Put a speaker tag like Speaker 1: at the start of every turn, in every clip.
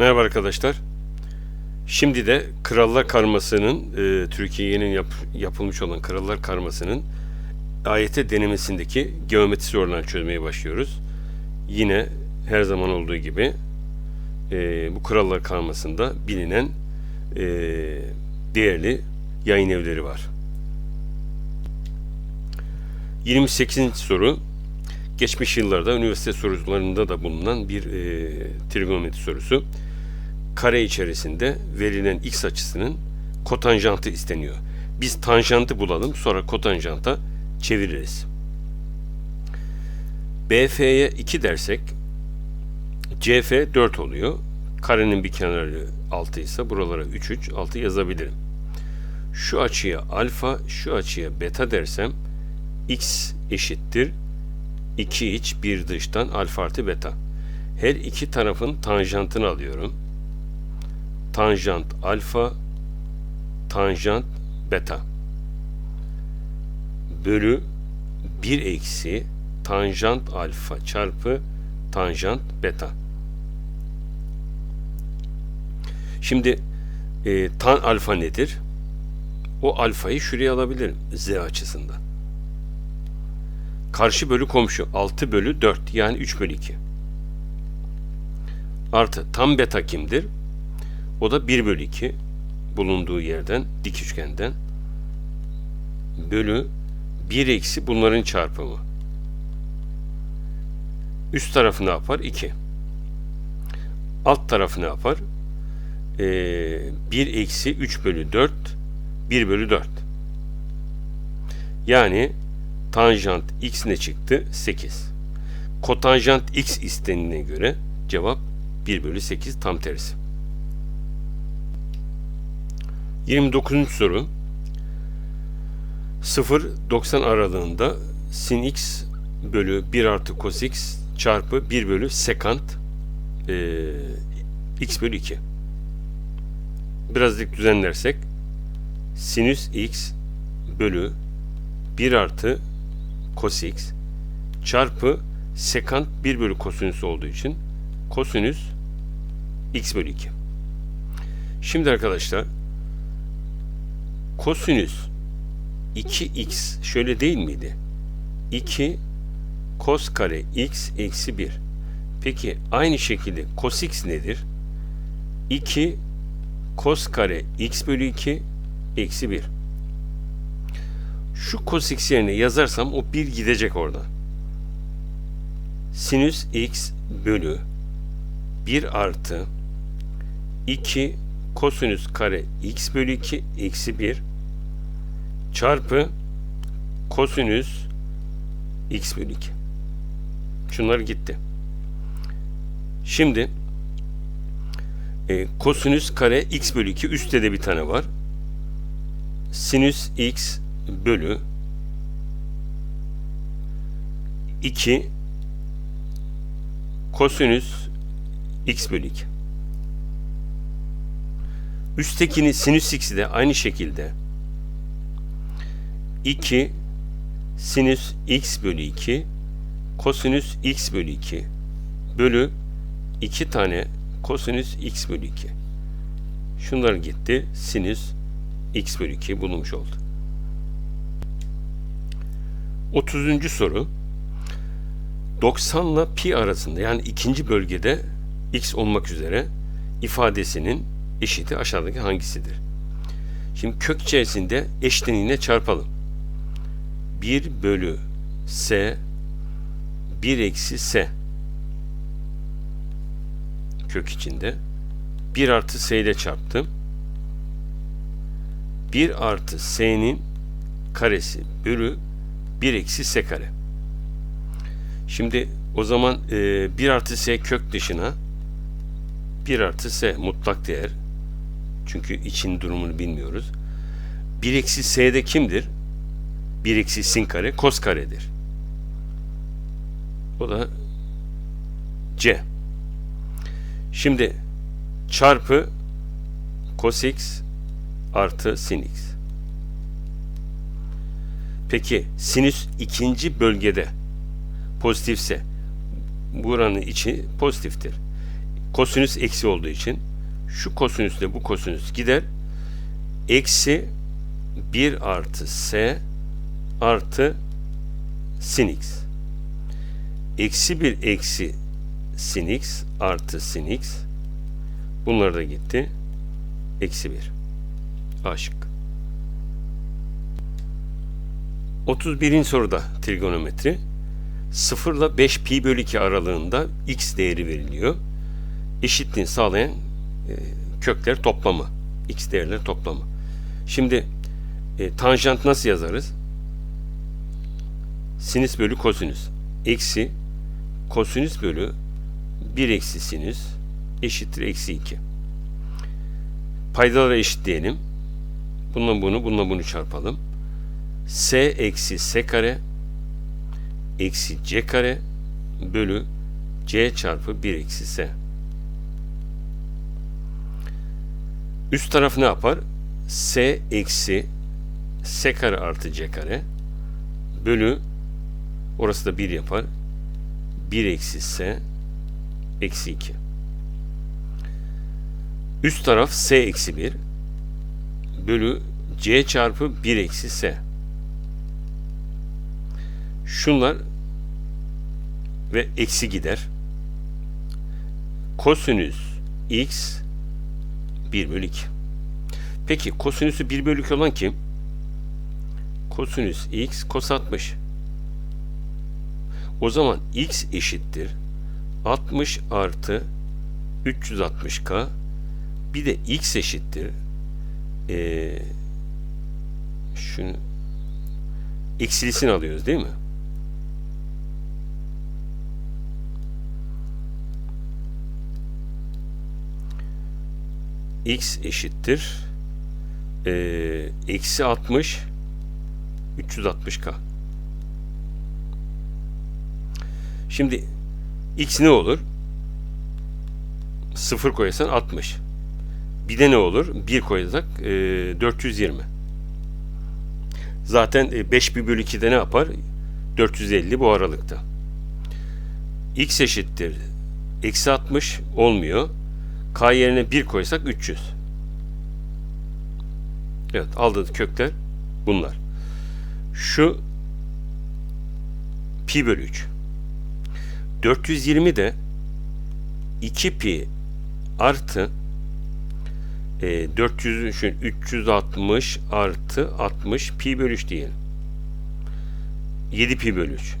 Speaker 1: Merhaba arkadaşlar. Şimdi de Krallar Karması'nın e, Türkiye'nin yap- yapılmış olan Krallar Karması'nın AYT denemesindeki geometri sorularını çözmeye başlıyoruz. Yine her zaman olduğu gibi e, bu Krallar Karması'nda bilinen e, değerli yayın evleri var. 28. soru geçmiş yıllarda üniversite sorularında da bulunan bir e, trigonometri sorusu. Kare içerisinde verilen x açısının kotanjantı isteniyor. Biz tanjantı bulalım sonra kotanjanta çeviririz. BF'ye 2 dersek CF 4 oluyor. Karenin bir kenarı 6 ise buralara 3 3 6 yazabilirim. Şu açıya alfa, şu açıya beta dersem x eşittir 2 iç 1 dıştan alfa artı beta. Her iki tarafın tanjantını alıyorum. Tanjant alfa, tanjant beta. Bölü 1 eksi tanjant alfa çarpı tanjant beta. Şimdi e, tan alfa nedir? O alfayı şuraya alabilirim z açısından. Karşı bölü komşu 6 bölü 4 yani 3 bölü 2. Artı tam beta kimdir? O da 1 bölü 2 bulunduğu yerden dik üçgenden bölü 1 eksi bunların çarpımı. Üst tarafı ne yapar? 2. Alt tarafı ne yapar? Ee, 1 eksi 3 bölü 4 1 bölü 4. Yani tanjant x ne çıktı? 8. Kotanjant x istendiğine göre cevap 1 bölü 8 tam tersi. 29. soru 0-90 aralığında sin x bölü 1 artı cos x çarpı 1 bölü sekant e, x bölü 2. Birazcık düzenlersek sinüs x bölü 1 artı cos x çarpı sekant 1 bölü kosinüs olduğu için kosinüs x bölü 2. Şimdi arkadaşlar kosinüs 2x şöyle değil miydi? 2 cos kare x eksi 1. Peki aynı şekilde cos x nedir? 2 cos kare x bölü 2 eksi 1. Şu cos x yerine yazarsam o 1 gidecek orada. Sinüs x bölü 1 artı 2 kosinüs kare x bölü 2 eksi 1 çarpı kosinüs x bölü 2. Şunlar gitti. Şimdi e, kosinüs kare x bölü 2 üstte de bir tane var. Sinüs x bölü 2 kosinüs x bölü 2. Üsttekini sinüs x'i de aynı şekilde 2 sinüs x bölü 2 kosinüs x bölü 2 bölü 2 tane kosinüs x bölü 2. Şunlar gitti. Sinüs x bölü 2 bulunmuş oldu. 30. soru 90 ile pi arasında yani ikinci bölgede x olmak üzere ifadesinin eşiti aşağıdaki hangisidir? Şimdi kök içerisinde eşleniğine çarpalım. 1 bölü s 1 eksi s kök içinde 1 artı s ile çarptım. 1 artı s'nin karesi bölü 1 eksi s kare. Şimdi o zaman e, 1 artı s kök dışına 1 artı s mutlak değer. Çünkü için durumunu bilmiyoruz. 1 eksi s'de kimdir? 1 eksi sin kare kos karedir. O da c. Şimdi çarpı cos x artı sin x. Peki sinüs ikinci bölgede pozitifse buranın içi pozitiftir. Kosinüs eksi olduğu için şu kosinüsle bu kosinüs gider. Eksi 1 artı s artı sin x. Eksi 1 eksi sin x artı sin x. Bunlar da gitti. Eksi 1. A şıkkı. 31. soruda trigonometri. 0 ile 5 pi bölü 2 aralığında x değeri veriliyor. Eşitliğini sağlayan e, kökler toplamı. x değerler toplamı. Şimdi e, tanjant nasıl yazarız? Sinüs bölü kosinüs. Eksi kosinüs bölü 1 eksi sinüs eşittir eksi 2. Paydaları eşitleyelim. Bununla bunu, bununla bunu çarpalım. S eksi S kare eksi C kare bölü C çarpı 1 eksi S. Üst taraf ne yapar? S eksi S kare artı C kare bölü orası da 1 yapar. 1 eksi S eksi 2. Üst taraf S eksi 1 bölü C çarpı 1 eksi S. Şunlar ve eksi gider. Kosinüs x 1 bölü 2. Peki kosinüsü 1 bölü 2 olan kim? Kosinüs x kos 60. O zaman x eşittir 60 artı 360k bir de x eşittir ee, şunu eksilisini alıyoruz değil mi? x eşittir ee, eksi 60 360k şimdi x ne olur? 0 koyarsan 60 bir de ne olur? 1 koyarsak e, 420 zaten e, 5 bir bölü 2'de ne yapar? 450 bu aralıkta. X eşittir. Eksi 60 olmuyor. K yerine 1 koysak 300. Evet aldığınız kökler bunlar. Şu pi bölü 3. 420 de 2 pi artı e, 400 şu 360 artı 60 pi bölü 3 diyelim. 7 pi bölü 3.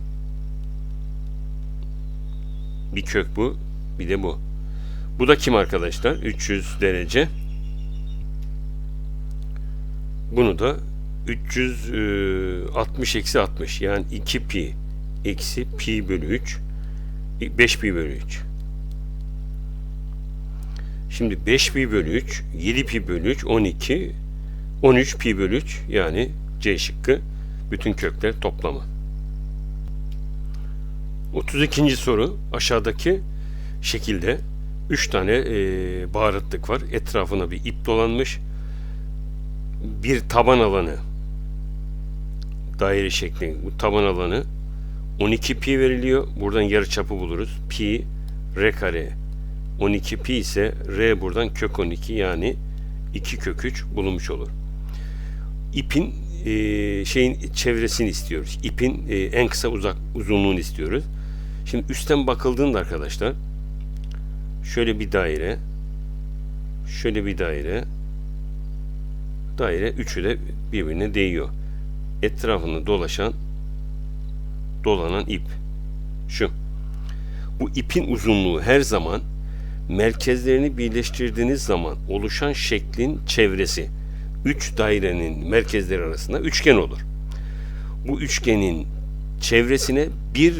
Speaker 1: Bir kök bu, bir de bu. Bu da kim arkadaşlar? 300 derece. Bunu da 360 eksi 60 yani 2 pi eksi pi bölü 3 5 pi bölü 3 Şimdi 5 pi bölü 3 7 pi bölü 3 12 13 pi bölü 3 yani C şıkkı bütün kökler toplamı. 32. soru aşağıdaki şekilde 3 tane e, baharatlık var. Etrafına bir ip dolanmış. Bir taban alanı daire şeklinde bu taban alanı 12 pi veriliyor. Buradan yarı çapı buluruz. Pi r kare 12 pi ise r buradan kök 12 yani 2 kök 3 bulunmuş olur. İpin e, şeyin çevresini istiyoruz. İpin e, en kısa uzak uzunluğunu istiyoruz. Şimdi üstten bakıldığında arkadaşlar şöyle bir daire şöyle bir daire daire üçü de birbirine değiyor. Etrafını dolaşan dolanan ip şu. Bu ipin uzunluğu her zaman merkezlerini birleştirdiğiniz zaman oluşan şeklin çevresi üç dairenin merkezleri arasında üçgen olur. Bu üçgenin çevresine bir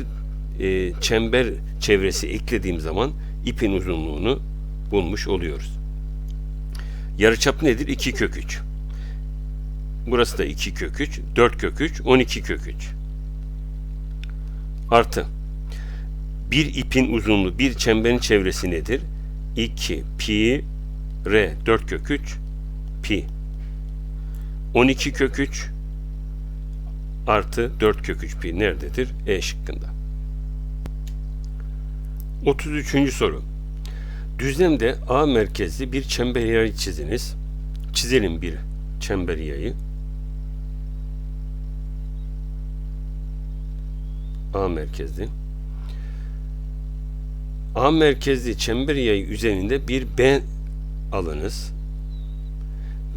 Speaker 1: e, çember çevresi eklediğim zaman ipin uzunluğunu bulmuş oluyoruz. Yarıçap nedir? 2 kök 3. Burası da 2 kök 3, 4 kök 3, 12 kök 3. Artı bir ipin uzunluğu bir çemberin çevresi nedir? 2 pi r 4 kök 3 pi 12 kök 3 artı 4 kök 3 pi nerededir? E şıkkında. 33. soru. Düzlemde A merkezli bir çember yayı çiziniz. Çizelim bir çember yayı. A merkezli. A merkezli çember yayı üzerinde bir B alınız.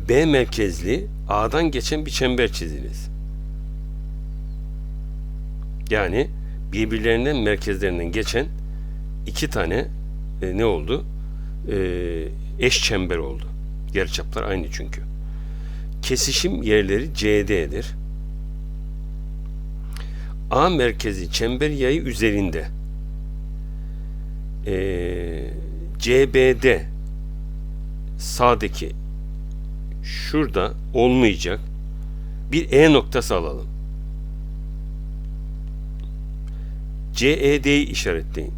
Speaker 1: B merkezli A'dan geçen bir çember çiziniz. Yani birbirlerinden merkezlerinden geçen iki tane e, ne oldu? E, eş çember oldu. Yarıçaplar aynı çünkü. Kesişim yerleri CD'dir. A merkezi çember yayı üzerinde e, CBD sağdaki şurada olmayacak bir E noktası alalım. CED'yi işaretleyin.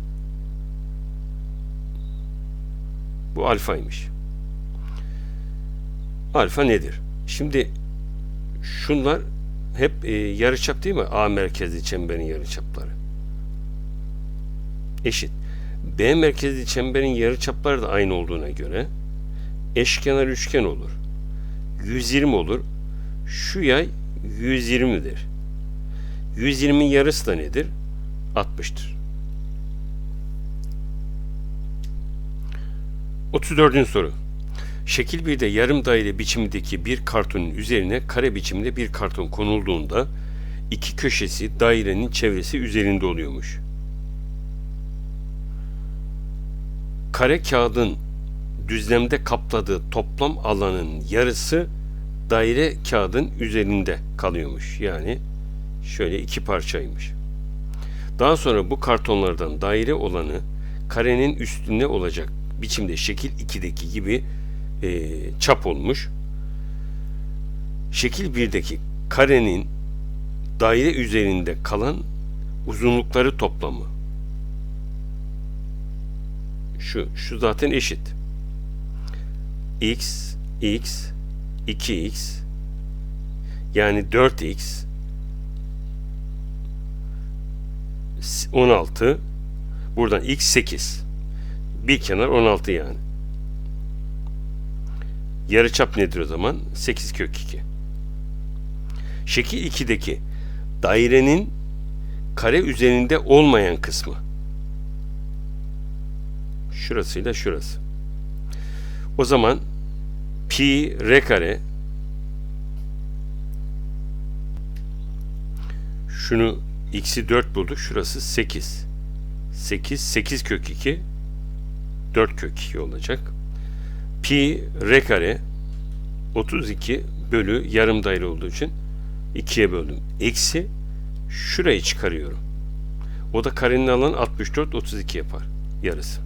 Speaker 1: Bu alfaymış. Alfa nedir? Şimdi şunlar hep e, yarıçap değil mi? A merkezli çemberin yarıçapları. Eşit. B merkezli çemberin yarıçapları da aynı olduğuna göre eşkenar üçgen olur. 120 olur. Şu yay 120'dir. 120'nin yarısı da nedir? 60'tır. 34. soru. Şekil 1'de yarım daire biçimindeki bir kartonun üzerine kare biçimde bir karton konulduğunda iki köşesi dairenin çevresi üzerinde oluyormuş. Kare kağıdın düzlemde kapladığı toplam alanın yarısı daire kağıdın üzerinde kalıyormuş. Yani şöyle iki parçaymış. Daha sonra bu kartonlardan daire olanı karenin üstünde olacak biçimde şekil 2'deki gibi e, çap olmuş. Şekil 1'deki karenin daire üzerinde kalan uzunlukları toplamı. Şu, şu zaten eşit. x, x, 2x yani 4x 16 buradan x 8 bir kenar 16 yani. Yarıçap nedir o zaman? 8 kök 2. Şekil 2'deki dairenin kare üzerinde olmayan kısmı. Şurasıyla şurası. O zaman pi r kare şunu x'i 4 bulduk. Şurası 8. 8 8 kök 2 4 kök 2 olacak. Pi r kare 32 bölü yarım daire olduğu için 2'ye böldüm. Eksi şurayı çıkarıyorum. O da karenin alanı 64 32 yapar. Yarısı.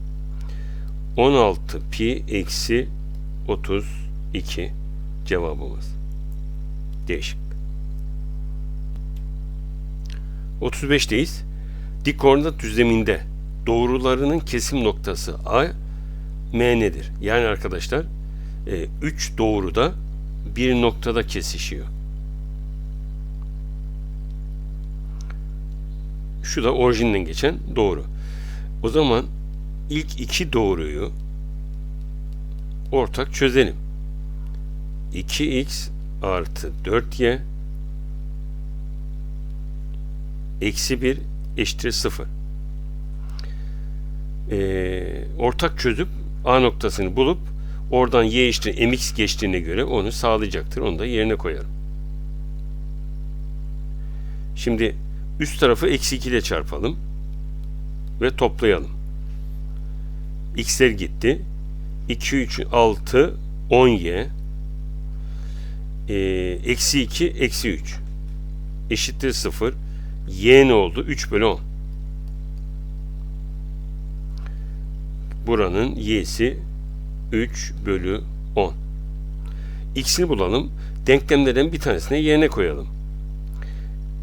Speaker 1: 16 pi eksi 32 cevabımız. Değişik. 35'teyiz. Dik koordinat düzleminde doğrularının kesim noktası A M nedir? Yani arkadaşlar 3 e, doğru da bir noktada kesişiyor. Şu da orijinden geçen doğru. O zaman ilk iki doğruyu ortak çözelim. 2x artı 4y eksi 1 eşittir 0. Ee, ortak çözüp A noktasını bulup oradan y eşittir mx geçtiğine göre onu sağlayacaktır. Onu da yerine koyarım. Şimdi üst tarafı eksi 2 ile çarpalım ve toplayalım. x'ler gitti. 2, 3, 6, 10y e, eksi 2, eksi 3 eşittir 0. y ne oldu? 3 bölü 10. Buranın y'si 3 bölü 10. x'ini bulalım. Denklemlerden bir tanesine yerine koyalım.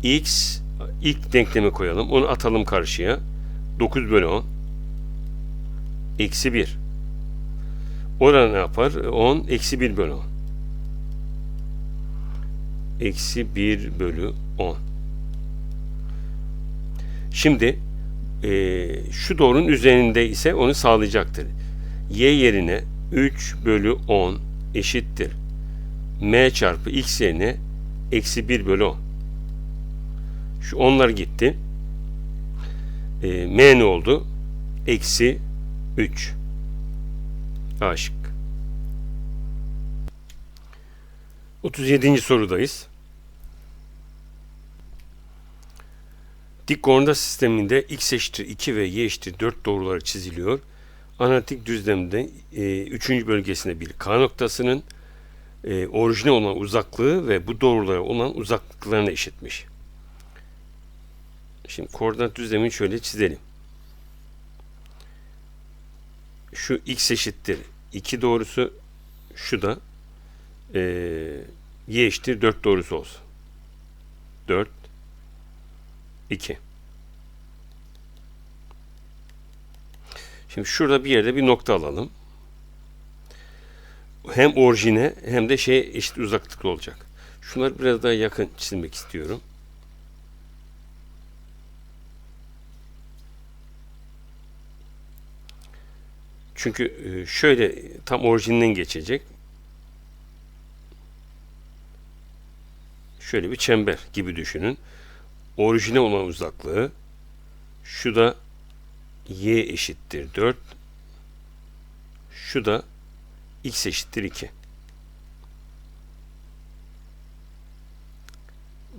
Speaker 1: x ilk denkleme koyalım. Onu atalım karşıya. 9 bölü 10. Eksi 1. Orada ne yapar? 10 eksi 1 bölü 10. Eksi 1 bölü 10. Şimdi e, şu doğrunun üzerinde ise onu sağlayacaktır. y yerine 3 bölü 10 eşittir. m çarpı x yerine eksi 1 bölü 10. Şu onlar gitti. E, m ne oldu? Eksi 3. A şık. 37. sorudayız. Dik koordinat sisteminde x eşittir 2 ve y eşittir 4 doğruları çiziliyor. Analitik düzlemde 3. E, bölgesinde bir K noktasının e, orijine olan uzaklığı ve bu doğrulara olan uzaklıklarına eşitmiş. Şimdi koordinat düzlemini şöyle çizelim. Şu x eşittir 2 doğrusu şu da e, y eşittir 4 doğrusu olsun. 4 2 Şimdi şurada bir yerde bir nokta alalım. Hem orijine hem de şeye eşit uzaklıklı olacak. Şunları biraz daha yakın çizmek istiyorum. Çünkü e, şöyle tam orijinden geçecek. Şöyle bir çember gibi düşünün. Orijine olan uzaklığı şu da y eşittir 4 şu da x eşittir 2.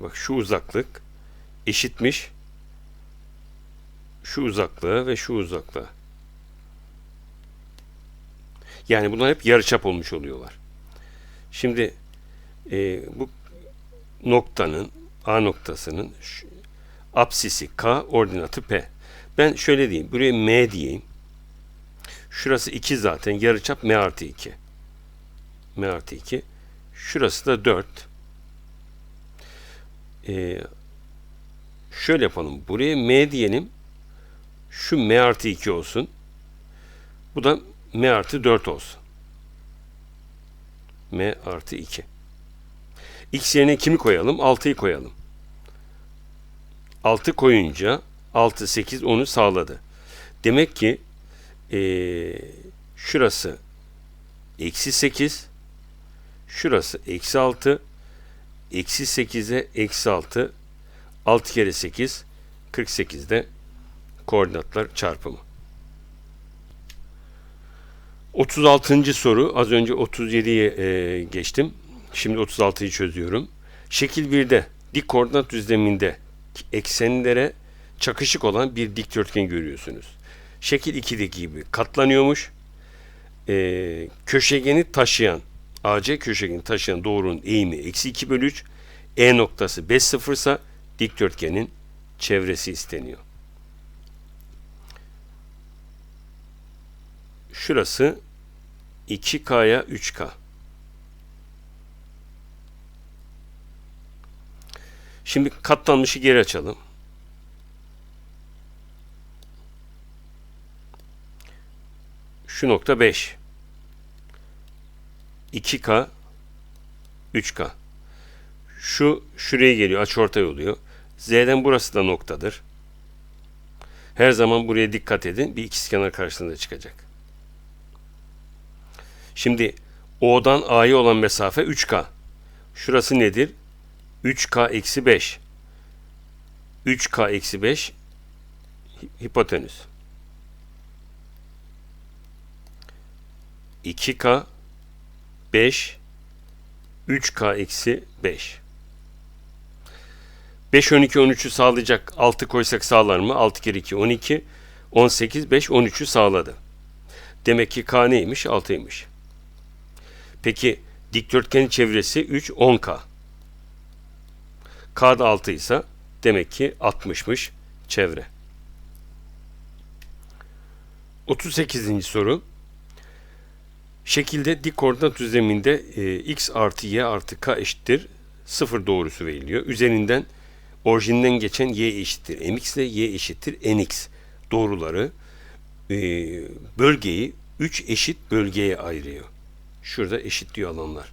Speaker 1: Bak şu uzaklık eşitmiş şu uzaklığa ve şu uzaklığa. Yani bunlar hep yarıçap olmuş oluyorlar. Şimdi e, bu noktanın A noktasının apsisi K, ordinatı P. Ben şöyle diyeyim. Buraya M diyeyim. Şurası 2 zaten. Yarıçap M artı 2. M artı 2. Şurası da 4. Ee, şöyle yapalım. Buraya M diyelim. Şu M artı 2 olsun. Bu da M artı 4 olsun. M artı 2. X yerine kimi koyalım? 6'yı koyalım. 6 koyunca 6, 8, 10'u sağladı. Demek ki ee, şurası eksi 8, şurası eksi 6, eksi 8'e eksi 6, 6 kere 8, 48'de koordinatlar çarpımı. 36. soru az önce 37'ye e, geçtim. Şimdi 36'yı çözüyorum. Şekil 1'de dik koordinat düzleminde eksenlere çakışık olan bir dikdörtgen görüyorsunuz. Şekil 2'deki gibi katlanıyormuş. Ee, köşegeni taşıyan AC köşegeni taşıyan doğrunun eğimi eksi 2 bölü 3. E noktası 5 sıfırsa dikdörtgenin çevresi isteniyor. Şurası 2K'ya 3K. Şimdi katlanmışı geri açalım. Şu nokta 5. 2K 3K. Şu şuraya geliyor. Açıortay oluyor. Z'den burası da noktadır. Her zaman buraya dikkat edin. Bir ikizkenar karşılığında çıkacak. Şimdi O'dan A'ya olan mesafe 3K. Şurası nedir? 3K eksi 5. 3K eksi 5 hipotenüs. 2K 5 3K eksi 5. 5, 12, 13'ü sağlayacak 6 koysak sağlar mı? 6 kere 2, 12. 18, 5, 13'ü sağladı. Demek ki K neymiş? 6'ymış. Peki dikdörtgenin çevresi 3, 10K. K da 6 ise demek ki 60'mış çevre. 38. soru. Şekilde dik koordinat düzleminde e, x artı y artı k eşittir 0 doğrusu veriliyor. Üzerinden orijinden geçen y eşittir mx ile y eşittir nx doğruları e, bölgeyi 3 eşit bölgeye ayırıyor. Şurada eşitliyor alanlar.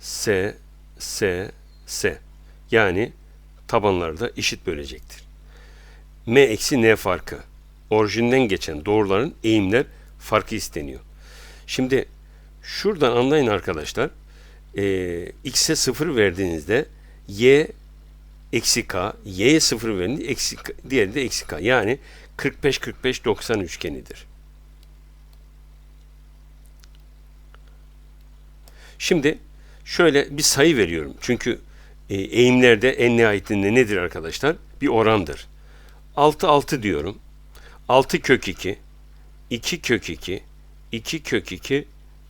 Speaker 1: S, S, S. Yani tabanlarda eşit bölecektir. M eksi N farkı. Orijinden geçen doğruların eğimler farkı isteniyor. Şimdi şuradan anlayın arkadaşlar. E, x'e 0 verdiğinizde y eksi k, y'ye 0 verdiğinde eksi diğeri de eksi k. Yani 45 45 90 üçgenidir. Şimdi şöyle bir sayı veriyorum. Çünkü e, eğimlerde en nihayetinde nedir arkadaşlar? Bir orandır. 6 6 diyorum. 6 kök 2, 2 kök 2, 2 kök 2,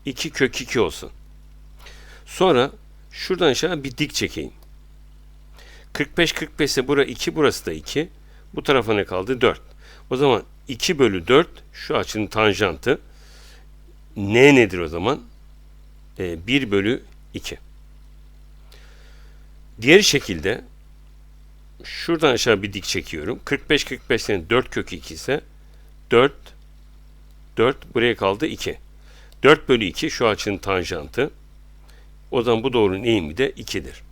Speaker 1: 2 kök 2 olsun. Sonra şuradan aşağı bir dik çekeyim. 45 45 ise bura 2 burası da 2. Bu tarafa ne kaldı? 4. O zaman 2 bölü 4 şu açının tanjantı. N nedir o zaman? E, 1 bölü 2. Diğer şekilde şuradan aşağı bir dik çekiyorum. 45 45'ten 4 kök 2 ise 4 4 buraya kaldı 2. 4 bölü 2 şu açının tanjantı. O zaman bu doğrunun eğimi de 2'dir.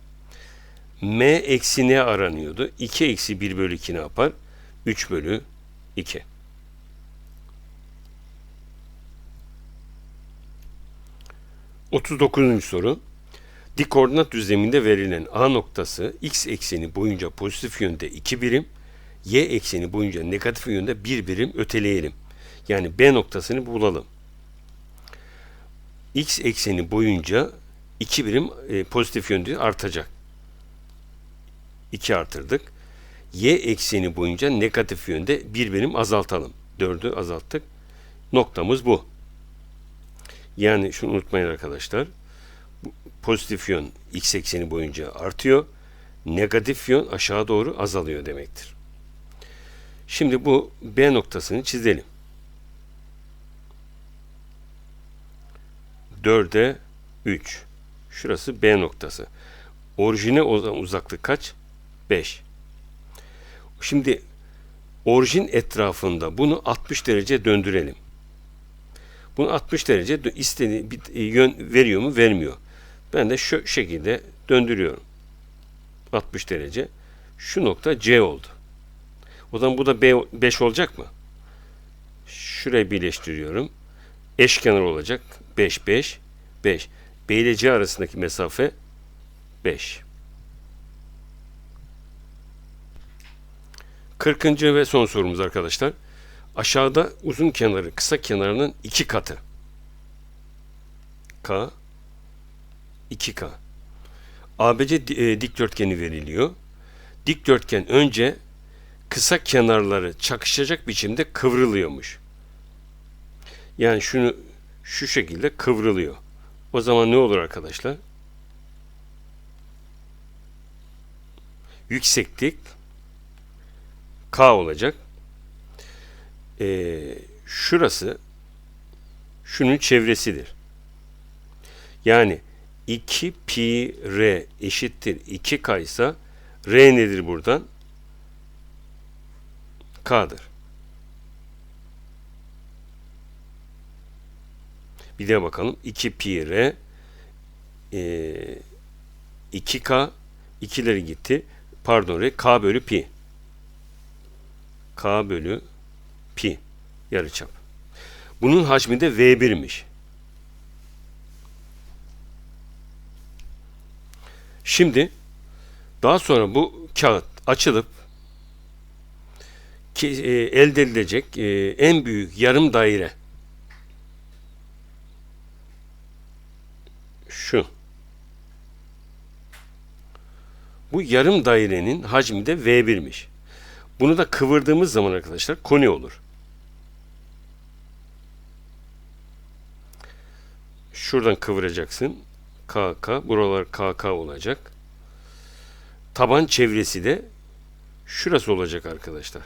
Speaker 1: M eksi ne aranıyordu? 2 eksi 1 bölü 2 ne yapar? 3 bölü 2. Otuz dokuzuncu soru. Dik koordinat düzleminde verilen A noktası x ekseni boyunca pozitif yönde 2 birim, y ekseni boyunca negatif yönde 1 birim öteleyelim. Yani B noktasını bulalım. X ekseni boyunca 2 birim e, pozitif yönde artacak. 2 artırdık. Y ekseni boyunca negatif yönde 1 birim azaltalım. 4'ü azalttık. Noktamız bu. Yani şunu unutmayın arkadaşlar. Pozitif yön x ekseni boyunca artıyor. Negatif yön aşağı doğru azalıyor demektir. Şimdi bu B noktasını çizelim. 4'e 3. Şurası B noktası. Orijine olan uzaklık kaç? 5. Şimdi orijin etrafında bunu 60 derece döndürelim. Bunu 60 derece istediği bir yön veriyor mu? Vermiyor. Ben de şu şekilde döndürüyorum. 60 derece. Şu nokta C oldu. O zaman bu da B 5 olacak mı? Şurayı birleştiriyorum. Eşkenar olacak. 5 5 5. B ile C arasındaki mesafe 5. 40. ve son sorumuz arkadaşlar. Aşağıda uzun kenarı kısa kenarının iki katı. K 2K. ABC e, dikdörtgeni veriliyor. Dikdörtgen önce kısa kenarları çakışacak biçimde kıvrılıyormuş. Yani şunu şu şekilde kıvrılıyor. O zaman ne olur arkadaşlar? Yükseklik K olacak. Ee, şurası şunun çevresidir. Yani 2 pi r eşittir 2k ise r nedir buradan? K'dır. Bir de bakalım. 2 pi r e, 2k ikileri gitti. Pardon r k bölü pi. k bölü pi yarıçap. Bunun hacmi de v1'miş. Şimdi daha sonra bu kağıt açılıp ki, e, elde edilecek e, en büyük yarım daire şu. Bu yarım dairenin hacmi de V1'miş. Bunu da kıvırdığımız zaman arkadaşlar koni olur. Şuradan kıvıracaksın. KK. Buralar KK olacak. Taban çevresi de şurası olacak arkadaşlar.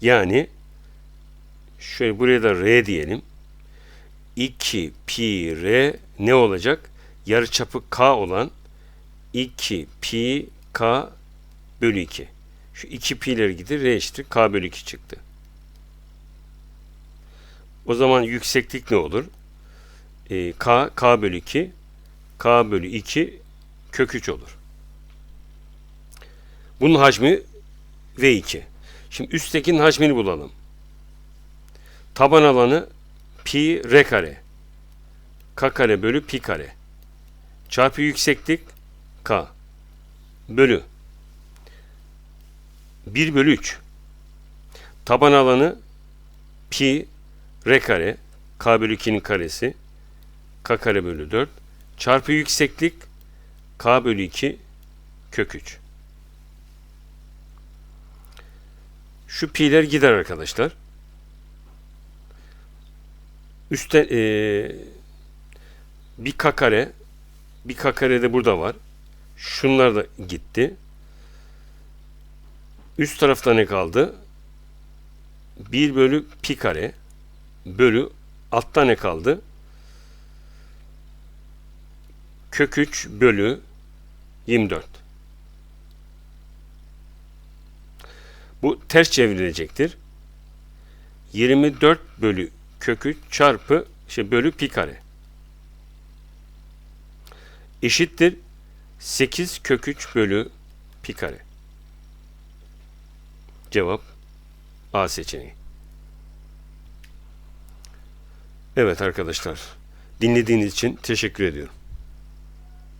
Speaker 1: Yani şöyle buraya da R diyelim. 2 pi R ne olacak? Yarıçapı K olan 2 pi K bölü 2. Şu 2 pi'leri gitti. R eşittir K bölü 2 çıktı. O zaman yükseklik ne olur? E, k, k bölü 2, k bölü 2 kök 3 olur. Bunun hacmi V2. Şimdi üsttekinin hacmini bulalım. Taban alanı pi r kare. K kare bölü pi kare. Çarpı yükseklik k. Bölü. 1 bölü 3. Taban alanı pi r kare. K bölü 2'nin karesi. K kare bölü 4. Çarpı yükseklik k bölü 2 kök 3. Şu pi'ler gider arkadaşlar. Üstte eee, bir k kare bir k kare de burada var. Şunlar da gitti. Üst tarafta ne kaldı? 1 bölü pi kare bölü altta ne kaldı? Kök 3 bölü 24. Bu ters çevrilecektir. 24 bölü kök 3 çarpı şey bölü pi kare. Eşittir 8 kök 3 bölü pi kare. Cevap A seçeneği. Evet arkadaşlar. Dinlediğiniz için teşekkür ediyorum.